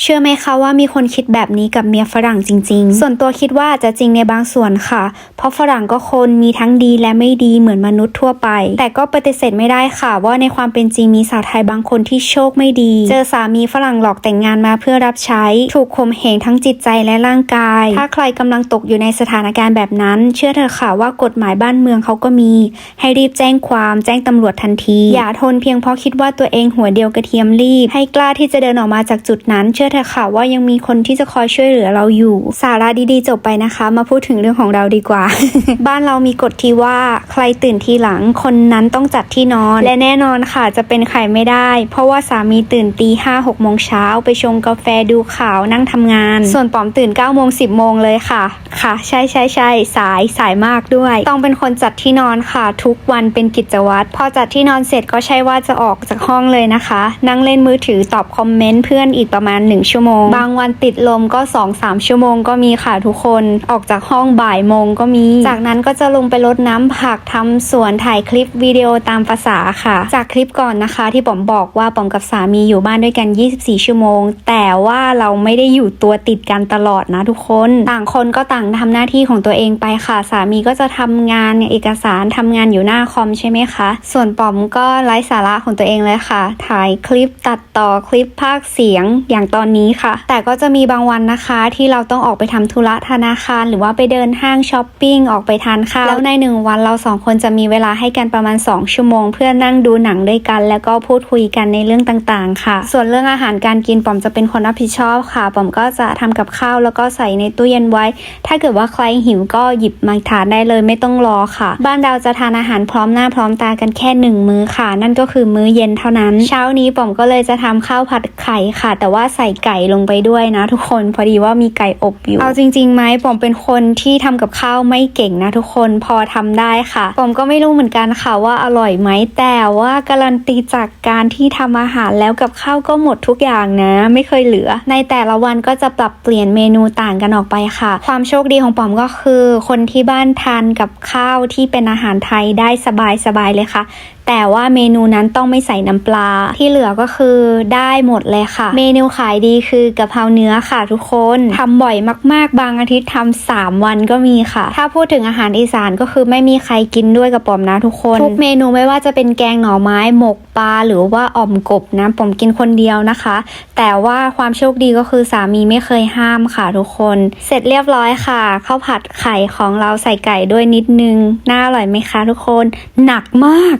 เชื่อไหมคะว่ามีคนคิดแบบนี้กับเมียฝรั่งจริง ๆ ส่วนตัวคิดว่าจจะจริงในบางส่วนค่ะ เพราะฝรั่งก็คนมีทั้งดีและไม่ดีเหมือนมนุษย์ทั่วไป แต่ก็ปฏิเสธไม่ได้ค่ะ ว่าในความเป็นจริงมีสาวไทยบางคนที่โชคไม่ดี เจอสามีฝรั่งหลอกแต่งงานมาเพื่อรับใช้ ถูกข่มเหงทั้งจิตใจและร่างกาย ถ้าใครกำลังตกอยู่ในสถานการณ์แบบนั้น เชื่อเถอะค่ะว่ากฎหมายบ้านเมืองเขาก็มี ให้รีบแจ้งความแจ้งตำรวจทันที อย่าทนเพียงเพราะคิดว่าตัวเองหัวเดียวกระเทียมรีบ ให้กล้าที่จะเดินออกมาจากจุดนั้นเชื่อเถอะค่ะว่ายังมีคนที่จะคอยช่วยเหลือเราอยู่ สาระดีๆ จบไปนะคะ มาพูดถึงเรื่องของเราดีกว่า บ้านเรามีกฎที่ว่าใครตื่นทีหลัง คนนั้นต้องจัดที่นอน และแน่นอนค่ะจะเป็นใครไม่ได้ เพราะว่าสามีตื่นตีห้าหกโมงเช้าไปชงกาแฟดูข่าวนั่งทำงาน ส่วนป๋อมตื่น9ก้าโมงสิบโมงเลยค่ะ ค่ะ ใช่ใช่ใช่สายสายมากด้วย ต้องเป็นคนจัดที่นอนค่ะ ทุกวันเป็นกิจวัตรพอจัดที่นอนเสร็จก็ใช่ว่าจะออกจากห้องเลยนะคะ นั่งเล่นมือถือตอบคอมเมนต์เพื่อนอีกประมาณหนึ่ง1 ชั่วโมง บางวันติดลมก็ 2-3 ชั่วโมงก็มีค่ะทุกคนออกจากห้องบ่ายโมงก็มี จากนั้นก็จะลงไปรดน้ำผักทำสวนถ่ายคลิปวิดีโอตามภาษาค่ะ จากคลิปก่อนนะคะที่ป๋อมบอกว่าป๋อมกับสามีอยู่บ้านด้วยกัน 24 ชั่วโมง แต่ว่าเราไม่ได้อยู่ตัวติดกันตลอดนะทุกคน ต่างคนก็ต่างทำหน้าที่ของตัวเองไปค่ะ สามีก็จะทำงานเอกสารทำงานอยู่หน้าคอมใช่ไหมคะ ส่วนป๋อมก็ไร้สาระของตัวเองเลยค่ะ ถ่ายคลิปตัดต่อคลิปภาคเสียงอย่างตอนนี้ค่ะ แต่ก็จะมีบางวันนะคะที่เราต้องออกไปทำธุระธนาคาร หรือว่าไปเดินห้างช้อปปิ้งออกไปทานข้าวแล้วในหนึ่งวันเราสองคนจะมีเวลาให้กันประมาณ 2 ชั่วโมง เพื่อนั่งดูหนังด้วยกัน แล้วก็พูดคุยกันในเรื่องต่างๆ ค่ะ ส่วนเรื่องอาหารการกินป๋อมจะเป็นคนรับผิดชอบค่ะป๋อมก็จะทำกับข้าวแล้วก็ใส่ในตู้เย็นไว้ ถ้าเกิดว่าใครหิวก็หยิบมาทานได้เลยไม่ต้องรอค่ะ บ้านเราจะทานอาหารพร้อมหน้าพร้อมตากันแค่หนึ่งมื้อค่ะ นั่นก็คือมื้อเย็นเท่านั้น เช้านี้ป๋อมก็เลยจะทำข้าวผัดไข่ค่ะ แต่ว่าใส่ไก่ลงไปด้วยนะ ทุกคนพอดีว่ามีไก่อบอยู่ เอาจริงๆไหมปอมเป็นคนที่ทำกับข้าวไม่เก่งนะ ทุกคนพอทำได้ค่ะปอมก็ไม่รู้เหมือนกันค่ะว่าอร่อยไหมแต่ว่าการันตีจากการที่ทำอาหารแล้วกับข้าวก็หมดทุกอย่างนะ ไม่เคยเหลือ ในแต่ละวันก็จะปรับเปลี่ยนเมนูต่างกันออกไปค่ะ ความโชคดีของปอมก็คือ คนที่บ้านทานกับข้าวที่เป็นอาหารไทยได้สบายๆเลยค่ะ แต่ว่าเมนูนั้นต้องไม่ใส่น้ำปลา ที่เหลือก็คือได้หมดเลยค่ะ เมนูขายดีคือกะเพราเนื้อค่ะทุกคนทำบ่อยมากๆ บางอาทิตย์ทำสามวันก็มีค่ะ ถ้าพูดถึงอาหารอีสานก็คือไม่มีใครกินด้วยกับป๋อมนะทุกคน ทุกเมนูไม่ว่าจะเป็นแกงหน่อไม้หมกปลาหรือว่าอ่อมกบนะป๋อมกินคนเดียวนะคะ แต่ว่าความโชคดีก็คือสามีไม่เคยห้ามค่ะทุกคน เสร็จเรียบร้อยค่ะข้าวผัดไข่ของเราใส่ไก่ด้วยนิดนึง น่าอร่อยไหมคะทุกคน หนักมาก